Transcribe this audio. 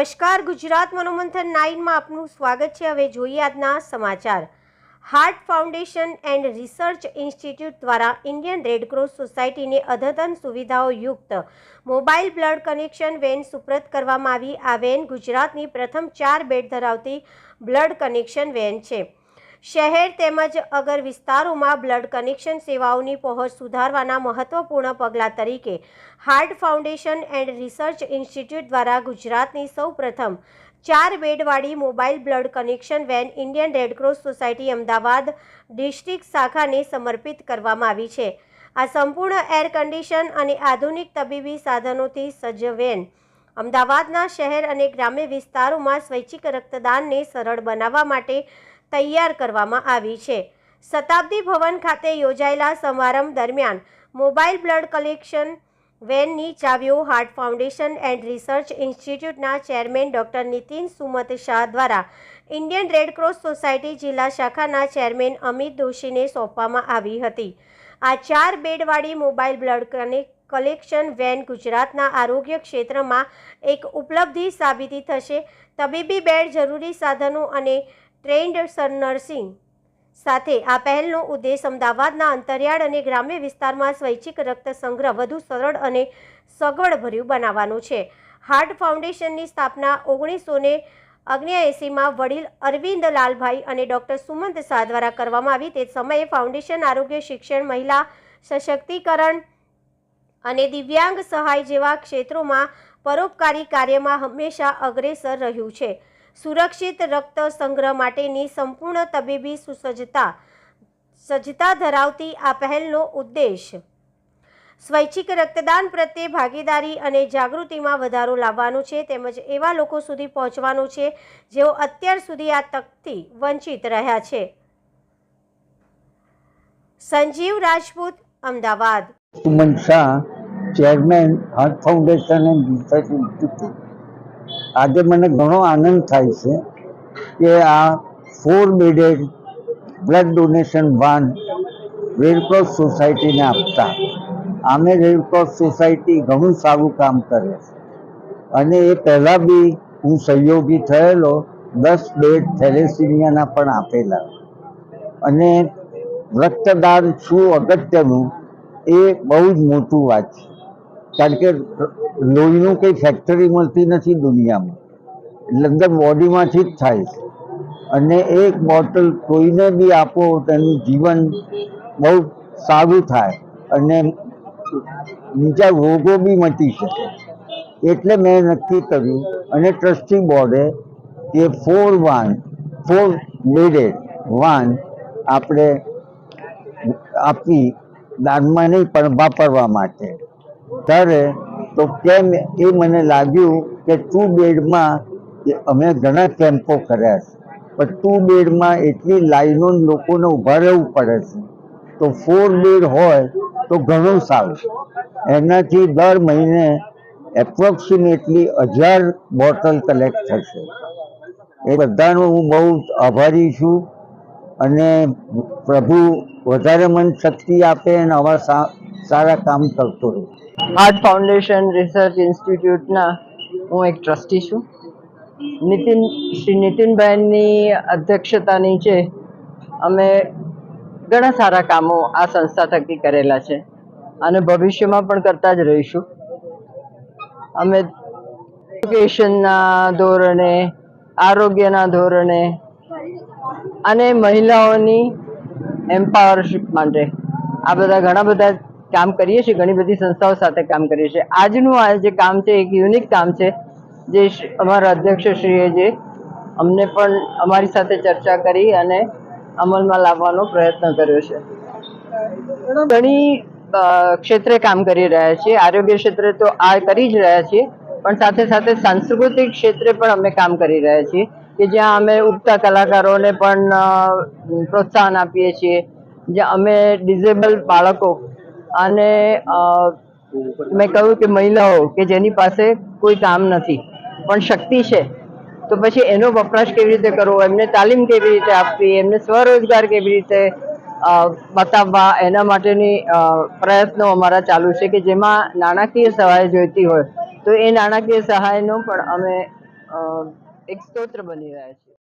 નમસ્કાર, ગુજરાત મનોમંથન નાઇનમાં આપનું સ્વાગત છે. હવે જોઈએ આજના સમાચાર. Heart foundation and research institute દ્વારા ઇન્ડિયન રેડક્રોસ સોસાયટીને અદ્યતન સુવિધાઓ યુક્ત મોબાઈલ બ્લડ કનેક્શન વેન સુપ્રત કરવામાં આવી. આ વેન ગુજરાતની પ્રથમ ચાર બેડ ધરાવતી બ્લડ કનેક્શન વેન છે. શહેર તેમજ અગર વિસ્તારોમાં બ્લડ કનેક્શન સેવાઓની પહોંચ સુધારવાના મહત્વપૂર્ણ પગલાં તરીકે heart foundation and research institute દ્વારા ગુજરાતની સૌપ્રથમ ચાર બેડવાળી mobile blood connection van Indian red cross society Ahmedabad district શાખાને સમર્પિત કરવામાં આવી છે. આ સંપૂર્ણ એર કન્ડિશન અને આધુનિક તબીબી સાધનોથી સજ્જ વેન અમદાવાદના શહેર અને ગ્રામ્ય વિસ્તારોમાં સ્વૈચ્છિક રક્તદાનને સરળ બનાવવા માટે તૈયાર કરવામાં આવી છે. શતાબ્દી ભવન ખાતે યોજાયેલા સમારંભ દરમિયાન મોબાઈલ બ્લડ કલેક્શન વેનની ચાવીઓ, હાર્ટ ફાઉન્ડેશન એન્ડ રિસર્ચ ઇન્સ્ટિટ્યૂટના ચેરમેન ડૉક્ટર નીતિન સુમત શાહ દ્વારા ઇન્ડિયન રેડક્રોસ સોસાયટી જિલ્લા શાખાના ચેરમેન અમિત દોશીને સોંપવામાં આવી હતી. આ ચાર બેડવાળી મોબાઈલ બ્લડ કલેક્શન વેન ગુજરાતના આરોગ્ય ક્ષેત્રમાં એક ઉપલબ્ધિ સાબિતી થશે. તબીબી બેડ જરૂરી સાધનો અને ટ્રેન્ડ નર્સિંગ સાથે આ પહેલનો ઉદ્દેશ અમદાવાદના અંતરિયાળ અને ગ્રામ્ય વિસ્તારમાં સ્વૈચ્છિક રક્ત સંગ્રહ વધુ સરળ અને સગવડભર્યું બનાવવાનો છે. હાર્ટ ફાઉન્ડેશનની સ્થાપના ઓગણીસો ને અગ્નિયાએસીમાં વડીલ અરવિંદ લાલભાઈ અને ડૉક્ટર સુમંત શાહ દ્વારા કરવામાં આવી. તે સમયે ફાઉન્ડેશન આરોગ્ય શિક્ષણ, મહિલા સશક્તિકરણ અને દિવ્યાંગ સહાય જેવા ક્ષેત્રોમાં પરોપકારી કાર્યમાં હંમેશા અગ્રેસર રહ્યું છે. સુરક્ષિત રક્ત સંગ્રહ માટેની સંપૂર્ણ તબીબી સુસજ્જતા, સજ્જતા ધરાવતી આ પહેલનો ઉદ્દેશ સ્વૈચ્છિક રક્તદાન પ્રત્યે ભાગીદારી અને જાગૃતિમાં વધારો લાવવાનો છે તેમજ એવા લોકો સુધી પહોંચવાનો છે જેઓ અત્યાર સુધી આ તકથી વંચિત રહ્યા છે. Sanjeev Rajput, Ahmedabad. Suman Shah, chairman, heart foundation and આજે મને ઘણો આનંદ થાય છે કે આ four bedded blood donation van red cross સોસાયટીને આપતા. આમે રેડક્રોસ સોસાયટી ઘણું સારું કામ કરે છે. અને એ પહેલાં બી હું સહયોગી થયેલો, દસ બેડ થેલેસિમિયાના પણ આપેલા. અને રક્તદાન શું અગત્યનું, એ બહુ જ મોટું વાત છે. કારણ કે લોહીનું કંઈ ફેક્ટરી મળતી નથી દુનિયામાં. અંદર બોડીમાંથી જ થાય છે. અને એક બોટલ કોઈને બી આપો, તેનું જીવન બહુ સારું થાય. અને બીજા રોગો બી મટી શકે. એટલે મેં નક્કી કર્યું, અને ટ્રસ્ટી બોર્ડે કે four van four bedded van આપણે આપી દાનમાં નહીં, પણ વાપરવા માટે. ત્યારે તો કેમ એ મને લાગ્યું કે ટુ બેડમાં અમે ઘણા કેમ્પો કર્યા છે. પણ ટુ બેડમાં એટલી લાઈનો લોકોને ઊભા રહેવું પડે છે. તો ફોર બેડ હોય તો ઘણું સારું. એનાથી દર મહિને એપ્રોક્સિમેટલી હજાર બોટલ કલેક્ટ થશે. એ બધાનો હું બહુ આભારી છું અને પ્રભુ વધારે મન શક્તિ આપે અને આવા સારા કામ કરતો રહે. હાર્ટ ફાઉન્ડેશન રિસર્ચ ઇન્સ્ટિટ્યૂટના હું એક ટ્રસ્ટી છું. નીતિન, શ્રી નીતિનભાઈની અધ્યક્ષતા નીચે અમે ઘણા સારા કામો આ સંસ્થા થકી કરેલા છે અને ભવિષ્યમાં પણ કરતા જ રહીશું. અમે એજ્યુકેશનના ધોરણે, આરોગ્યના ધોરણે અને મહિલાઓની એમ્પાવરશીપ માટે આ બધા ઘણા બધા કામ કરીએ છીએ, ઘણી બધી સંસ્થાઓ સાથે કામ કરીએ છીએ. આજનું આ જે કામ છે, એક યુનિક કામ છે, જે અમારા અધ્યક્ષશ્રીએ જે અમને પણ અમારી સાથે ચર્ચા કરી અને અમલમાં લાવવાનો પ્રયત્ન કર્યો છે. ઘણી ક્ષેત્રે કામ કરી રહ્યા છીએ. આરોગ્ય ક્ષેત્રે તો આ કરી જ રહ્યા છીએ, પણ સાથે સાથે સાંસ્કૃતિક ક્ષેત્રે પણ અમે કામ કરી રહ્યા છીએ કે જ્યાં અમે ઉગતા કલાકારોને પણ પ્રોત્સાહન આપીએ છીએ. જ્યાં અમે ડિઝેબલ બાળકો અને મેં કહ્યું કે મહિલાઓ કે જેની પાસે કોઈ કામ નથી, પણ શક્તિ છે, તો પછી એનો વપરાશ કેવી રીતે કરવો? એમને તાલીમ કેવી રીતે આપવી? એમને સ્વરોજગાર કેવી રીતે બતાવવા? એના માટેની પ્રયત્નો અમારા ચાલુ છે કે જેમાં નાણાકીય સહાય જોઈતી હોય, તો એ નાણાકીય સહાયનો પણ અમે એક સ્તોત્ર બની રહ્યા છીએ.